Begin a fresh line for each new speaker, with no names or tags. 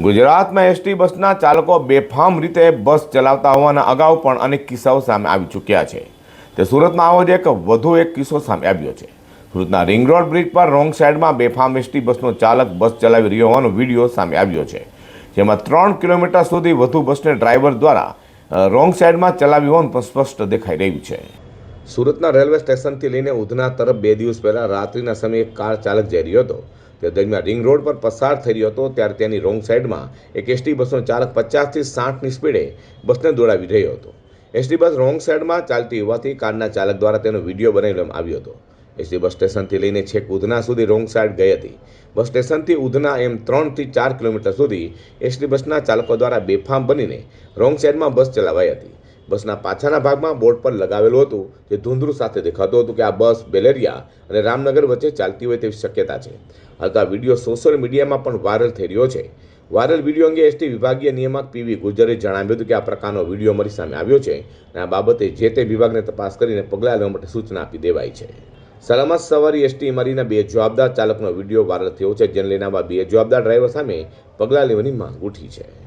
ગુજરાતમાં એસટી બસના ચાલકો બેફામ રીતે બસ ચલાવતા હોવાના અગાઉ પણ અનેક કિસ્સાઓ સામે આવી ચૂક્યા છે. તે સુરતમાં આવો જ એક વધુ એક કિસ્સો સામે આવ્યો છે. સુરતના રિંગ રોડ બ્રિજ પર રોંગ સાઈડમાં બેફામ એસટી બસનો ચાલક બસ ચલાવી રહ્યો હોવાનો વીડિયો સામે આવ્યો છે. જેમાં ત્રણ કિલોમીટર સુધી વધુ બસને ડ્રાઈવર દ્વારા રોંગ સાઈડમાં ચલાવી હોવાનું પણ સ્પષ્ટ દેખાઈ રહ્યું છે. સુરતના રેલવે સ્ટેશનથી લઈને ઉધના તરફ બે દિવસ પહેલા રાત્રિના સમયે કાર ચાલક જઈ રહ્યો હતો. તે દરમિયાન રિંગ રોડ પર પસાર થઈ રહ્યો હતો ત્યારે તેની રોંગ સાઈડમાં એક એસટી બસનો ચાલક પચાસથી સાઠની સ્પીડે બસને દોડાવી રહ્યો હતો. એસટી બસ રોંગ સાઈડમાં ચાલતી હોવાથી કારના ચાલક દ્વારા તેનો વીડિયો બનાવવામાં આવ્યો હતો. એસટી બસ સ્ટેશનથી લઈને છેક ઉધના સુધી રોંગ સાઈડ ગઈ હતી. બસ સ્ટેશનથી ઉધના એમ ત્રણથી ચાર કિલોમીટર સુધી એસટી બસના ચાલકો દ્વારા બેફામ બનીને રોંગ સાઈડમાં બસ ચલાવાઈ હતી. બસના પાછળના ભાગમાં બોર્ડ પર લગાવેલું હતું, જે ધૂંધળું સાથે દેખાતું હતું કે આ બસ બેલેરિયા અને રામનગર વચ્ચે ચાલતી હોય તેવી શક્યતા છે. હાલ આ વીડિયો સોશિયલ મીડિયામાં પણ વાયરલ થઈ રહ્યો છે. વાયરલ વીડિયો અંગે એસટી વિભાગીય નિયામક પીવી ગુજરે જણાવ્યું હતું કે આ પ્રકારનો વીડિયો મારી સામે આવ્યો છે અને આ બાબતે જે તે વિભાગને તપાસ કરીને પગલાં લેવા માટે સૂચના આપી દેવાઈ છે. સલામત સવારી એસટી ઇમારીના બે જવાબદાર ચાલકનો વીડિયો વાયરલ થયો છે, જેને લઈને આવા બે જવાબદાર ડ્રાઈવર સામે પગલાં લેવાની માંગ ઉઠી છે.